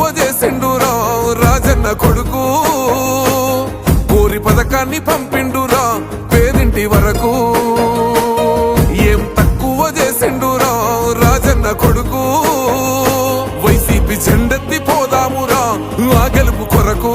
చేసిండురా రాజన్న కొడుకు. ఊరి పథకాన్ని పంపిండురా పేదింటి వరకు. ఏం తక్కువ చేసిండురా రాజన్న కొడుకు. వైసీపీ జెండెత్తి పోదామురా ఆ గెలుపు కొరకు.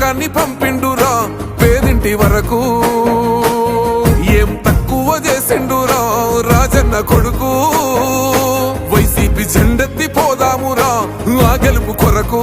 లోకాన్ని పంపిండురా. పేదింటి వరకు ఏం తక్కువ చేసిండురా. రాజన్న కొడుకు వైసీపీ జెండెత్తి పోదామురా. ఆ గెలుపు కొరకు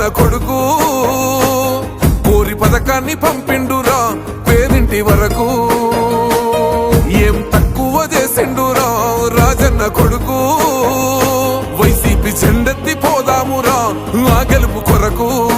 రాజన్న కొడుకు. ఊరి పథకాన్ని పంపిండురా పేరింటి వరకు. ఏం తక్కువ చేసిండురా రాజన్న కొడుకు. వైసీపీ చెండెత్తి పోదామురా ఆ గెలుపు కొరకు.